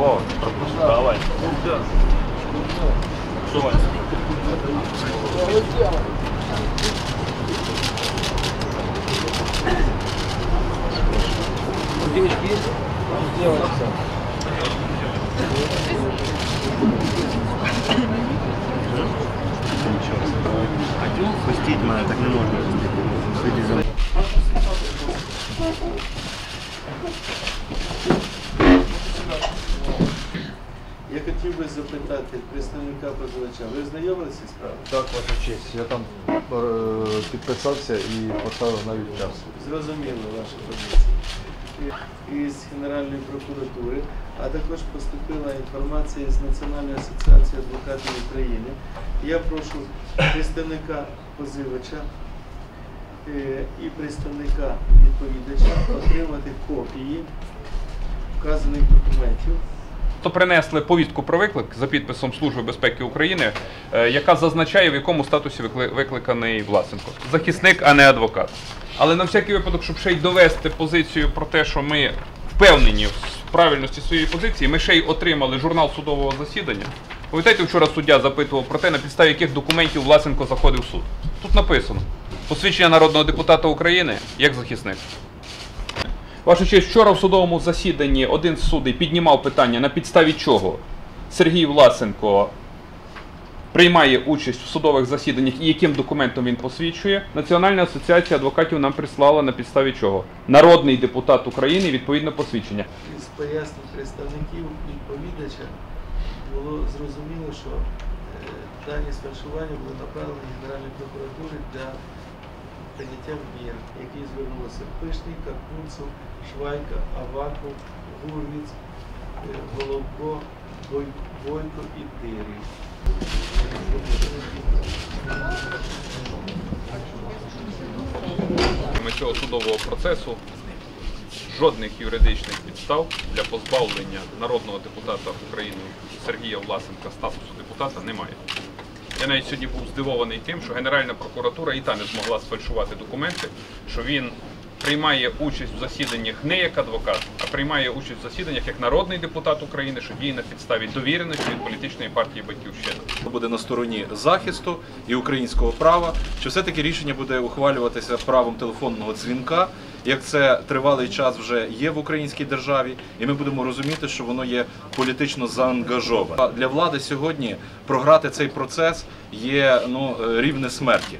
О, давай. Що, Вань? Пустіть мене, так не можна. Слідіть за мною. Я хотів би запитати представника позивача. Ви знайомилися з справою? Так, ваша честь. Я там е, підписався і поставив навіть час. Зрозуміло ваша позиція. Із Генеральної прокуратури, а також поступила інформація з Національної асоціації адвокатів України. Я прошу представника позивача е, і представника відповідача отримати копії вказаних документів. То принесли повістку про виклик за підписом Служби безпеки України, е, яка зазначає, в якому статусі викли- викликаний Власенко. Захисник, а не адвокат. Але на всякий випадок, щоб ще й довести позицію про те, що ми впевнені в правильності своєї позиції, ми ще й отримали журнал судового засідання. Пам'ятаєте, вчора суддя запитував про те, на підставі яких документів Власенко заходив в суд. Тут написано: посвідчення народного депутата України як захисник. Ваша честь, вчора в судовому засіданні один з судей піднімав питання, на підставі чого Сергій Власенко приймає участь в судових засіданнях і яким документом він посвідчує. Національна асоціація адвокатів нам прислала на підставі чого? Народний депутат України відповідно посвідчення. Із пояснень представників відповідача було зрозуміло, що е, дані сфальшування були направлені Генеральній прокуратурі для прийняття мір, які звернулися Пишний, Карпунцев, Швайка, Аваков, Гурвіц, е, Головко, Бой- Бойко і Тирів. Ми цього судового процесу жодних юридичних підстав для позбавлення народного депутата України Сергія Власенка статусу депутата немає. Я навіть сьогодні був здивований тим, що Генеральна прокуратура і та не змогла сфальшувати документи, що він приймає участь в засіданнях не як адвокат, а приймає участь в засіданнях як народний депутат України, що діє на підставі довіреності від політичної партії Батьківщина. буде на стороні захисту і українського права, що все-таки рішення буде ухвалюватися правом телефонного дзвінка, як це тривалий час вже є в українській державі, і ми будемо розуміти, що воно є політично заангажоване. Для влади сьогодні програти цей процес є ну е, рівне смерті.